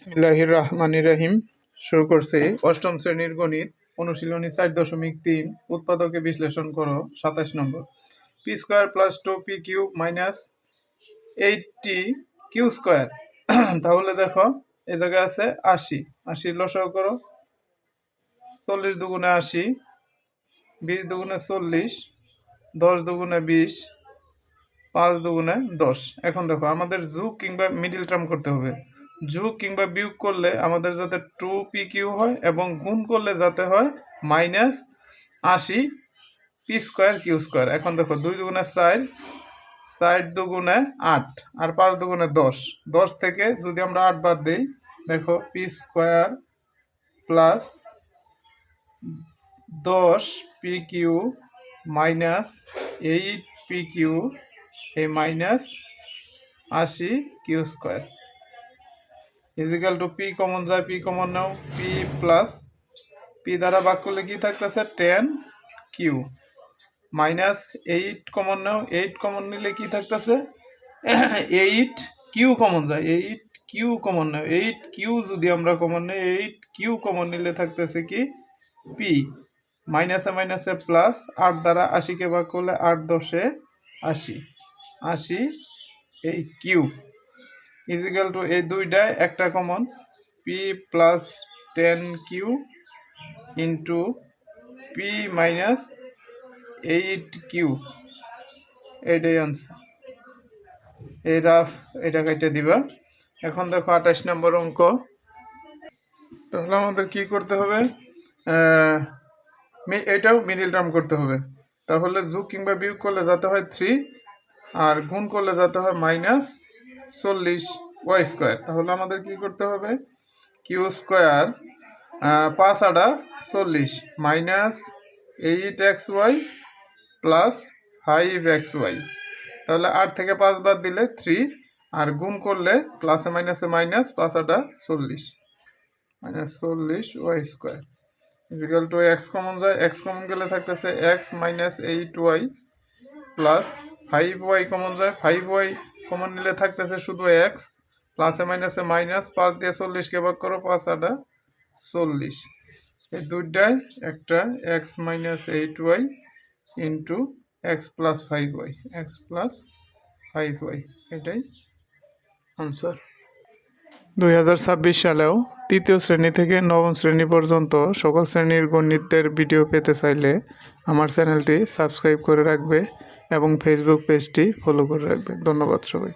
বিসমিল্লাহির রহমানির রহিম শুরু করছি অষ্টম শ্রেণির গণিত, অনুশীলনী চার দশমিক তিন, উৎপাদকে বিশ্লেষণ করো, সাতাশ নম্বর। P square plus two P Q minus eighty Q square তাহলে দেখো, এই জায়গায় আছে আশি। আশির লসাও করো, চল্লিশ দুগুণে আশি, বিশ দুগুণে চল্লিশ, দশ দুগুণে বিশ, পাঁচ দুগুণে দশ। এখন দেখো, আমাদের যুগ কিংবা মিডিল টার্ম করতে হবে। যোগ কিংবা বিয়োগ করলে আমাদের যাতে টু পি কিউ হয় এবং গুণ করলে যাতে হয় মাইনাস আশি পি স্কোয়ার কিউ স্কোয়ার এখন দেখো দুই দুগুণে চার চার দুগুণে আট আর পাঁচ দুগুণে দশ। দশ থেকে যদি আমরা আট বাদ দিই, দেখো পি স্কোয়ার প্লাস দশ P Q minus eight P Q এই মাইনাস আশি Q square equal to P common যায় P common now P plus P দ্বারা ভাগ করলে কি থাকতেছে? Ten Q minus eight common now eight common নিলে কি থাকতেছে? এইট কিউ কমন যায় eight Q common now eight Q যদি আমরা কমন নেই এইট কিউ কমন নিলে থাকতেছে কি? পি মাইনাসে মাইনাসে প্লাস আট দ্বারা আশিকে ভাগ করলে আট দশে আশি আশি, এই কিউ ইজিক্যাল টু এই দুইটায় একটা common P plus ten Q into P minus eight Q এইটাই আনসার এই রাফ এটা কেটে দিবা। এখন দেখো আঠাশ নম্বর অঙ্ক। তাহলে আমাদের কি করতে হবে? এটাও মিডিল টার্ম করতে হবে। তাহলে জু কিংবা বিয়োগ করলে যাতে হয় থ্রি আর গুণ করলে যাতে হয় মাইনাস চল্লিশ ওয়াই স্কোয়ার। তাহলে আমাদের কি করতে হবে? কিউ স্কোয়ার পাঁচ আটা চল্লিশ minus eight X Y plus five X Y. তাহলে আট থেকে পাঁচ বাদ দিলে থ্রি, আর গুণ করলে প্লাসে মাইনাসে মাইনাস পাঁচ আটা চল্লিশ মাইনাস চল্লিশ Y square. Equal to X common যায় এক্স কমন গেলে থাকতেছে X minus eight Y plus five Y common যায় ফাইভ ওয়াই কমন নিলে থাকতেছে শুধু এক্স প্লাসে মাইনাসে মাইনাস পাঁচ দিয়ে চল্লিশকে ভাগ করো, পাঁচ আটা চল্লিশ। এই দুইটায় একটা X minus eight Y into X plus five Y X plus five Y এটাই আনসার দুই হাজার ছাব্বিশ সালেও তৃতীয় শ্রেণি থেকে নবম শ্রেণি পর্যন্ত সকল শ্রেণির গণিতের ভিডিও পেতে চাইলে আমার চ্যানেলটি সাবস্ক্রাইব করে রাখবে। এবং ফেসবুক পেজটি ফলো করে রাখবেন। ধন্যবাদ সবাই